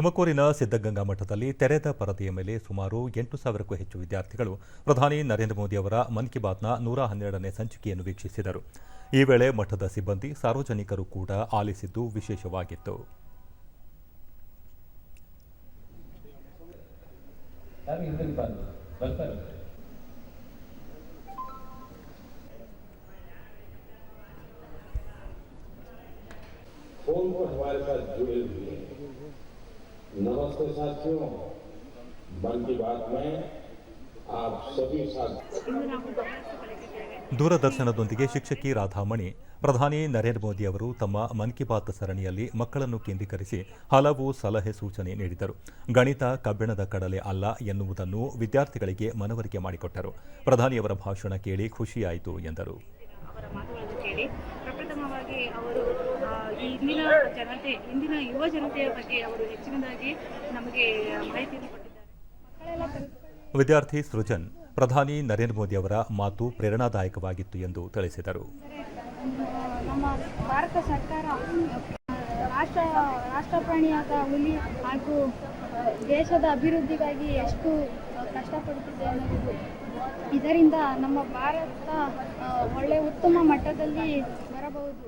ತುಮಕೂರಿನ ಸಿದ್ದಗಂಗಾ ಮಠದಲ್ಲಿ ತೆರೆದ ಪರದೆಯ ಮೇಲೆ ಸುಮಾರು ಎಂಟು ಸಾವಿರಕ್ಕೂ ಹೆಚ್ಚು ವಿದ್ಯಾರ್ಥಿಗಳು ಪ್ರಧಾನಿ ನರೇಂದ್ರ ಮೋದಿ ಅವರ ಮನ್ ಕಿ ಬಾತ್ನ ನೂರ ಹನ್ನೆರಡನೇ ಸಂಚಿಕೆಯನ್ನು ವೀಕ್ಷಿಸಿದರು. ಈ ವೇಳೆ ಮಠದ ಸಿಬ್ಬಂದಿ ಸಾರ್ವಜನಿಕರು ಕೂಡ ಆಲಿಸಿದ್ದು ವಿಶೇಷವಾಗಿತ್ತು. नमस्ते साथियों मन की बात में आप सभी साथ ಇಂದು ನಾವು ಗಮನಿಸಿಕೊಳ್ಳಲಿದ್ದೇವೆ ದೂರದರ್ಶನದೊಂದಿಗೆ ಶಿಕ್ಷಕಿ ರಾಧಾಮಣಿ ಪ್ರಧಾನಿ ನರೇಂದ್ರ ಮೋದಿ ಅವರು ತಮ್ಮ ಮನ್ ಕಿ ಬಾತ್ ಸರಣಿಯಲ್ಲಿ ಮಕ್ಕಳನ್ನು ಕೇಂದ್ರೀಕರಿಸಿ ಹಲವು ಸಲಹೆ ಸೂಚನೆ ನೀಡಿದರು ಗಣಿತ ಕಬ್ಬಿಣದ ಕಡಲೆ ಅಲ್ಲ ಎನ್ನುವುದನ್ನು ವಿದ್ಯಾರ್ಥಿಗಳಿಗೆ ಮನವರಿಕೆ ಮಾಡಿಕೊಟ್ಟರು ಪ್ರಧಾನಿಯವರ ಭಾಷಣ ಕೇಳಿ ಖುಷಿಯಾಯಿತು ಎಂದರು ಕೇಳಿ. ಪ್ರಪ್ರಥಮವಾಗಿ ಅವರು ಇಂದಿನ ಜನತೆ ಇಂದಿನ ಯುವ ಜನತೆಯ ಬಗ್ಗೆ ಅವರು ಹೆಚ್ಚಿನದಾಗಿ ನಮಗೆ ಮಾಹಿತಿಯನ್ನು ಕೊಟ್ಟಿದ್ದಾರೆ. ವಿದ್ಯಾರ್ಥಿ ಸೃಜನ್ ಪ್ರಧಾನಿ ನರೇಂದ್ರ ಮೋದಿ ಅವರ ಮಾತು ಪ್ರೇರಣಾದಾಯಕವಾಗಿತ್ತು ಎಂದು ತಿಳಿಸಿದರು. ನಮ್ಮ ಭಾರತ ಸರ್ಕಾರ ರಾಷ್ಟ್ರ ರಾಷ್ಟ್ರಪ್ರಾಣಿಯಾದ ಹುಲಿ ಹಾಗೂ ದೇಶದ ಅಭಿವೃದ್ಧಿಗಾಗಿ ಎಷ್ಟು ಕಷ್ಟಪಡುತ್ತಿದೆ ಅನ್ನೋದು ಇದರಿಂದ ನಮ್ಮ ಭಾರತ ಆ, ಒಳ್ಳೆಯ ಉತ್ತಮ ಮಟ್ಟದಲ್ಲಿ ಬರಬಹುದು.